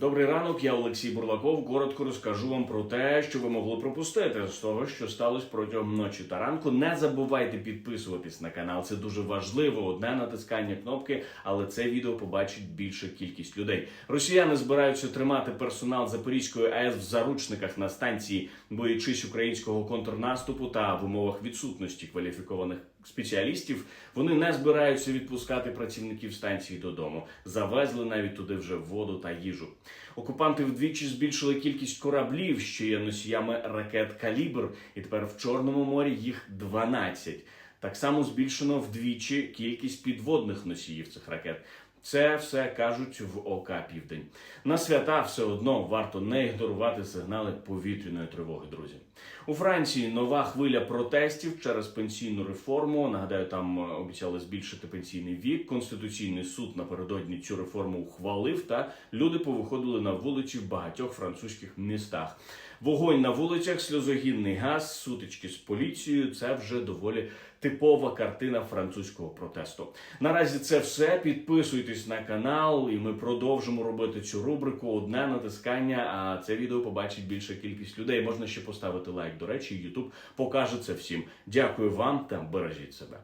Добрий ранок, я Олексій Бурлаков. Коротко розкажу вам про те, що ви могли пропустити з того, що сталося протягом ночі та ранку. Не забувайте підписуватись на канал. Це дуже важливо. Одне натискання кнопки, але це відео побачить більша кількість людей. Росіяни збираються тримати персонал Запорізької АЕС в заручниках на станції, боючись українського контрнаступу та в умовах відсутності кваліфікованих спеціалістів. Вони не збираються відпускати працівників станції додому. Завезли навіть туди вже воду та їжу. Окупанти вдвічі збільшили кількість кораблів, що є носіями ракет калібр, і тепер в Чорному морі їх 12. Так само збільшено вдвічі кількість підводних носіїв цих ракет. Це все кажуть в ОК Південь. На свята все одно варто не ігнорувати сигнали повітряної тривоги, друзі. У Франції нова хвиля протестів через пенсійну реформу. Нагадаю, там е, обіцяли збільшити пенсійний вік. Конституційний суд напередодні цю реформу ухвалив, та люди повиходили на вулиці в багатьох французьких містах. Вогонь на вулицях, сльозогінний газ, сутички з поліцією це вже доволі типова картина французького протесту. Наразі це все. Підписуйтесь на канал, і ми продовжимо робити цю рубрику. Одне натискання. А це відео побачить більша кількість людей. Можна ще поставити лайк. До речі, YouTube покаже це всім. Дякую вам та бережіть себе.